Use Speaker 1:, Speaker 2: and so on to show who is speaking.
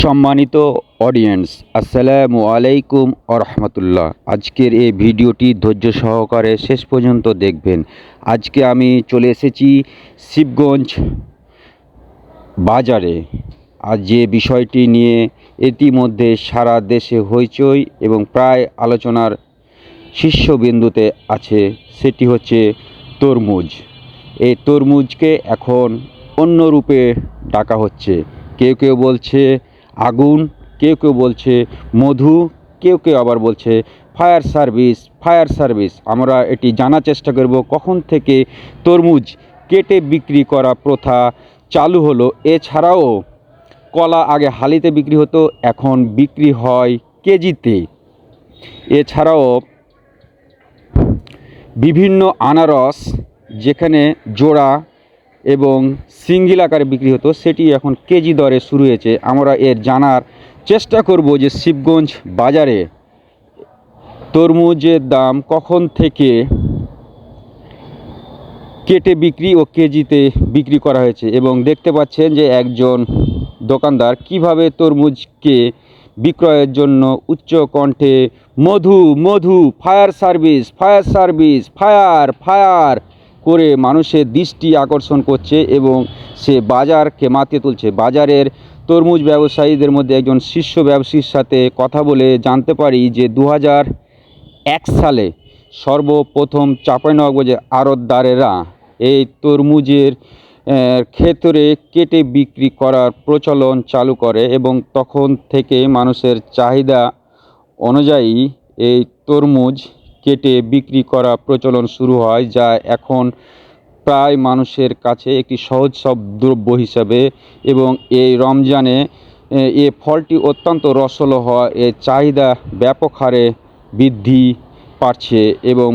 Speaker 1: সম্মানিত অডিয়েন্স আসসালামু আলাইকুম আরহামতুল্লাহ আজকের এই ভিডিওটি ধৈর্য সহকারে শেষ পর্যন্ত দেখবেন। আজকে আমি চলে এসেছি শিবগঞ্জ বাজারে। আর যে বিষয়টি নিয়ে ইতিমধ্যে সারা দেশে হইচই এবং প্রায় আলোচনার শীর্ষবিন্দুতে আছে, সেটি হচ্ছে তরমুজ। এই তরমুজকে এখন অন্য রূপে ডাকা হচ্ছে। কেউ কেউ বলছে আগুন, কেউ কেউ বলছে মধু, কেউ কেউ আবার বলছে ফায়ার সার্ভিস ফায়ার সার্ভিস। আমরা এটি জানার চেষ্টা করব, কখন থেকে তরমুজ কেটে বিক্রি করা প্রথা চালু হলো। এছাড়াও কলা আগে হালিতে বিক্রি হতো, এখন বিক্রি হয় কেজিতে। এছাড়াও বিভিন্ন আনারস, যেখানে জোড়া এবং সিঙ্গেল আকারে বিক্রি হতো, সেটি এখন কেজি দরে শুরু হয়েছে। আমরা এর জানার চেষ্টা করব যে শিবগঞ্জ বাজারে তরমুজের দাম কখন থেকে কেটে বিক্রি ও কেজিতে বিক্রি করা হয়েছে এবং দেখতে পাচ্ছেন যে একজন দোকানদার কীভাবে তরমুজকে বিক্রয়ের জন্য উচ্চ কণ্ঠে মধু মধু, fire service fire service, fire fire করে মানুষের দৃষ্টি আকর্ষণ করছে এবং সে বাজারকে মাতিয়ে তুলছে। বাজারের তরমুজ ব্যবসায়ীদের মধ্যে একজন শীর্ষ ব্যবসায়ীর সাথে কথা বলে জানতে পারি যে দু এক সালে সর্বপ্রথম চাঁপাইনবাবগঞ্জে আড়তদারেরা এই তরমুজের ক্ষেত্রে কেটে বিক্রি করার প্রচলন চালু করে এবং তখন থেকে মানুষের চাহিদা অনুযায়ী এই তরমুজ কেটে বিক্রি করা প্রচলন শুরু হয় যা এখন প্রায় মানুষের কাছে একটি সহজ সব দ্রব্য হিসাবে এবং এই রমজানে এ, ফলটি অত্যন্ত রসল হওয়া এর চাহিদা ব্যাপক হারে বৃদ্ধি পাচ্ছে এবং